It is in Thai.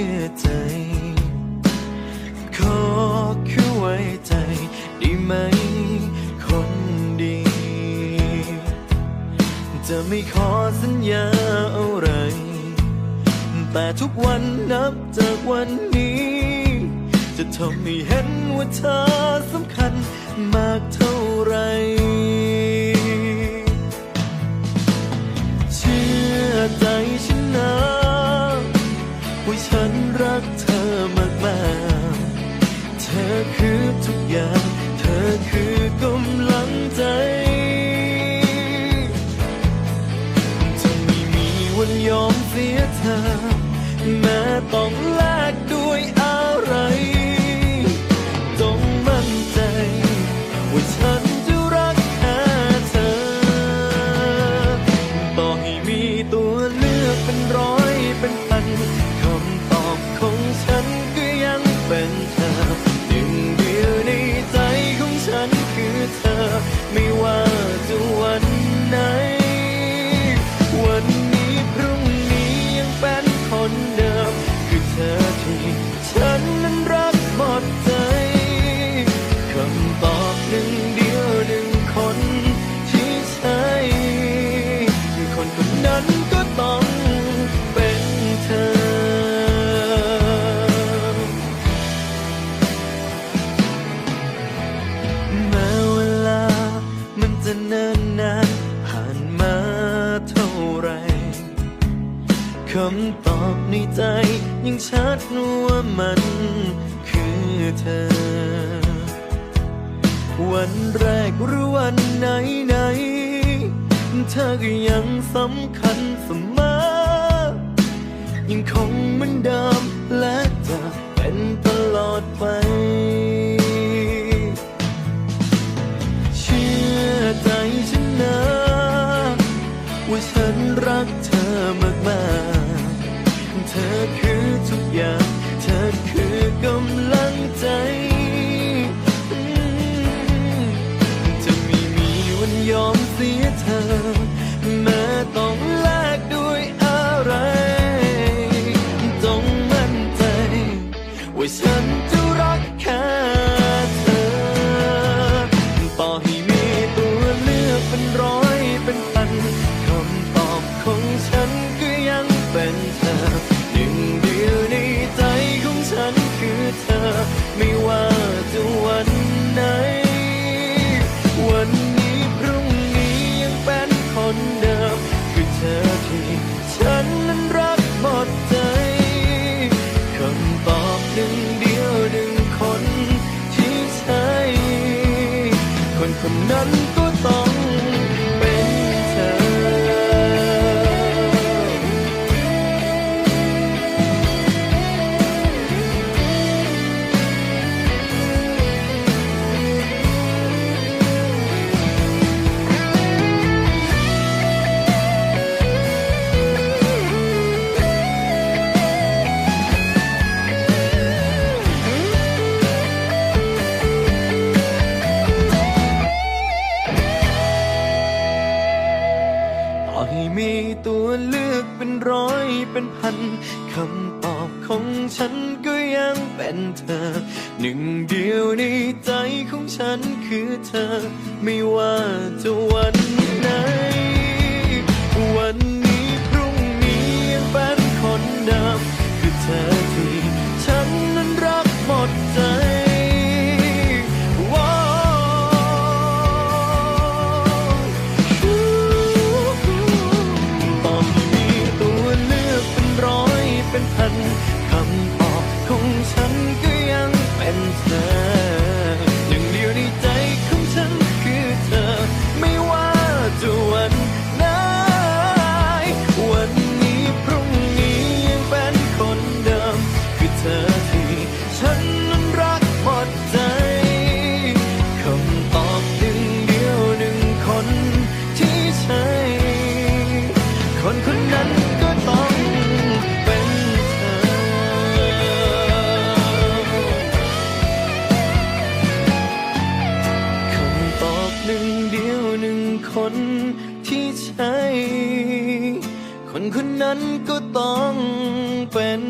ชื่อใจ ขอแค่ไว้ใจได้ไหม คนดี จะไม่ขอสัญญาอะไร แต่ทุกวันนับจากวันนี้ จะทำให้เห็นว่าเธอสำคัญมากเท่าไร ฉันรักเธอมากมากๆ เธอคือทุกอย่าง เธอคือกำลังใจจะไม่มีวันยอมเสียเธอ แม้ต้องลาำตอบในใจยังชัดว่ามันคือเธอ วันแรกหรือวันไหนไหนเธอก็ยังสำคัญเสมอ ยังคงเหมือนเดิมและจะเป็นตลอดไป เชื่อใจฉันนะ ว่าฉันรักเธอมากๆ เธอคือทุกอย่าง เธอคือกำลังใจ จะไม่มีวันยอมเสียเธอ แม้ต้องแลกด้วยอะไร ต้องมั่นใจว่าฉันจ คนคนนั้ ต่อให้มีตัวเลือกเป็นร้อยเป็นพันคำตอบของฉันก็ยังเป็นเธอ หนึ่งเดียวในใจของฉันคือเธอ ไม่ว่าจะวันไหนวัน คนที่ใช่ คนคนนั้นก็ต้องเป็น